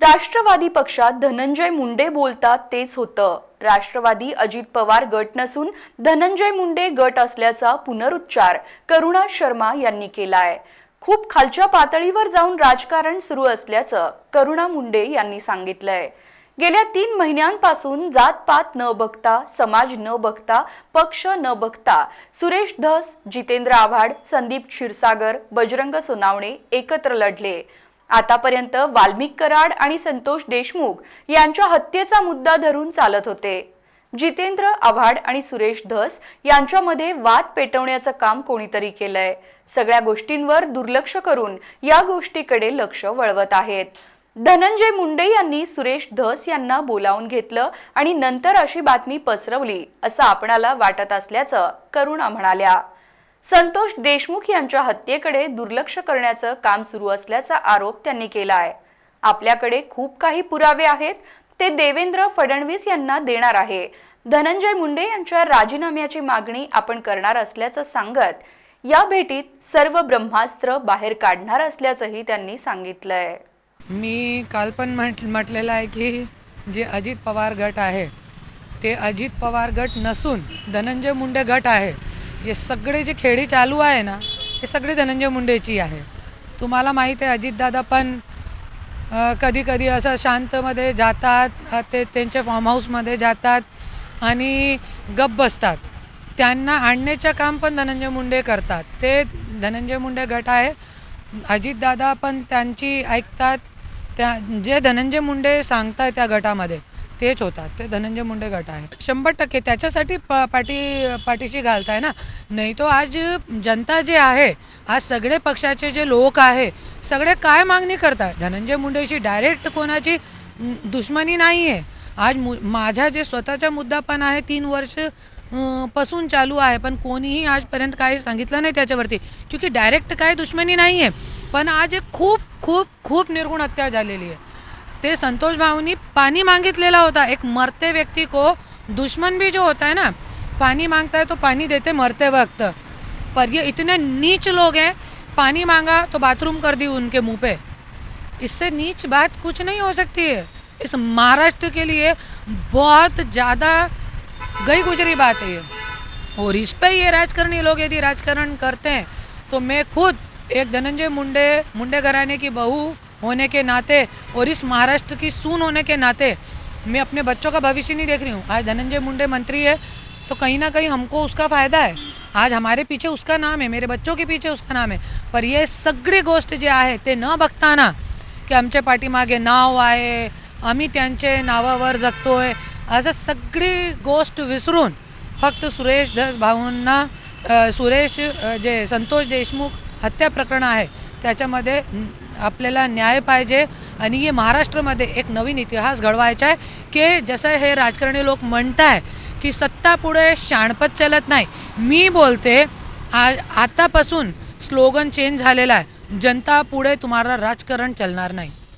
राष्ट्रवादी पक्षात धनंजय मुंडे बोलतात तेच होतं. राष्ट्रवादी अजित पवार गट नसून धनंजय मुंडे गट असल्याचा पुनरुच्चार करुणा शर्मा यांनी केलाय. खूप खालच्या पातळीवर जाऊन राजकारण सुरू असल्याचं करुणा मुंडे यांनी सांगितलंय. गेल्या तीन महिन्यांपासून जातपात न बघता समाज न बघता पक्ष न बघता सुरेश धस जितेंद्र आव्हाड संदीप क्षीरसागर बजरंग सोनावणे एकत्र लढले. आतापर्यंत वाल्मिक कराड आणि संतोष देशमुख यांच्या हत्येचा मुद्दा धरून चालत होते. जितेंद्र आव्हाड आणि सुरेश धस यांच्यामध्ये वाद पेटवण्याचं काम कोणीतरी केलंय. सगळ्या गोष्टींवर दुर्लक्ष करून या गोष्टीकडे लक्ष वळवत आहेत. धनंजय मुंडे यांनी सुरेश धस यांना बोलावून घेतलं आणि नंतर अशी बातमी पसरवली असं आपणाला वाटत असल्याचं करुणा म्हणाल्या. संतोष देशमुख यांच्या हत्येकडे दुर्लक्ष करण्याचं काम सुरू असल्याचा आरोप त्यांनी केला आहे. आपल्याकडे खूप काही पुरावे आहेत ते देवेंद्र फडणवीस यांना देणार आहे. धनंजय मुंडे यांच्या राजीनाम्याची मागणी आपण करणार असल्याचं सांगत या भेटीत सर्व ब्रह्मास्त्र बाहेर काढणार असल्याचंही त्यांनी सांगितलंय. मी काल पण म्हट म्हटलेलं आहे की जे अजित पवार गट आहे ते अजित पवार गट नसून धनंजय मुंडे गट आहे. हे सगळे जे खेळी चालू आहे ना हे सगळे धनंजय मुंडेची आहे. तुम्हाला माहीत आहे अजितदादा पण कधी कधी असं शांतमध्ये जातात ते त्यांच्या फॉर्म हाऊसमध्ये जातात आणि गप बसतात. त्यांना आणण्याचं काम पण धनंजय मुंडे करतात. ते धनंजय मुंडे गट आहे. अजितदादा पण त्यांची ऐकतात. त्या जे धनंजय मुंडे सांगतात त्या गटामध्ये तेच होतात. ते धनंजय मुंडे गट आहे. शंभर टक्के त्याच्यासाठी प पाठी पाठीशी घालताय ना. नाही तो आज जनता जे आहे आज सगळे पक्षाचे जे लोक आहे सगळे काय मागणी करतात धनंजय मुंडेशी डायरेक्ट कोणाची दुश्मनी नाही आहे आज मु माझ्या जे स्वतःचा मुद्दा पण आहे तीन वर्षपासून चालू आहे पण कोणीही आजपर्यंत काही सांगितलं नाही त्याच्यावरती. क्योंकि डायरेक्ट काय दुश्मनी नाही आहे पण आज एक खूप खूप खूप निर्गुण हत्या झालेली आहे. ते संतोष भाऊनी पाणी मागितलेला होता. एक मरते व्यक्ति को दुश्मन भी जो होता है ना पानी माँगता है तो पानी देते मरते वक्त. पर ये इतने नीच लोग हैं पानी मांगा तो बाथरूम कर दी उनके मुँह पे. इससे नीच बात कुछ नहीं हो सकती है. इस महाराष्ट्र के लिए बहुत ज़्यादा गई गुजरी बात है ये. और इस पे ये राजकारणी लोग यदि राजकारण करते हैं तो मैं खुद एक धनंजय मुंडे मुंडे घराने की बहू होने के नाते और इस महाराष्ट्र की सून होने के नाते मैं अपने बच्चों का भविष्य नहीं देख रही हूँ। आज धनंजय मुंडे मंत्री है तो कहीं ना कहीं हमको उसका फ़ायदा है। आज हमारे पीछे उसका नाम है मेरे बच्चों के पीछे उसका नाम है। पर ये सगळी गोष्ट जे आहे ते न बघताना की आमच्या पाठीमागे नाव आहे आम्ही त्यांचे नावावर जगतोय असं सगळी गोष्ट विसरून फक्त सुरेश धस भाऊंना सुरेश जे संतोष देशमुख हत्या प्रकरण आहे त्याच्यामध्ये आपल्याला न्याय पाहिजे. आणि हे महाराष्ट्रामध्ये एक नवीन इतिहास घडवायचा आहे की जसं हे राजकारणी लोक म्हणत आहे की सत्ता पुढे शाणपत चलत नाही. मी बोलते आ आतापासून स्लोगन चेंज झालेला आहे. जनता पुढे तुम्हाला राजकारण चालणार नाही.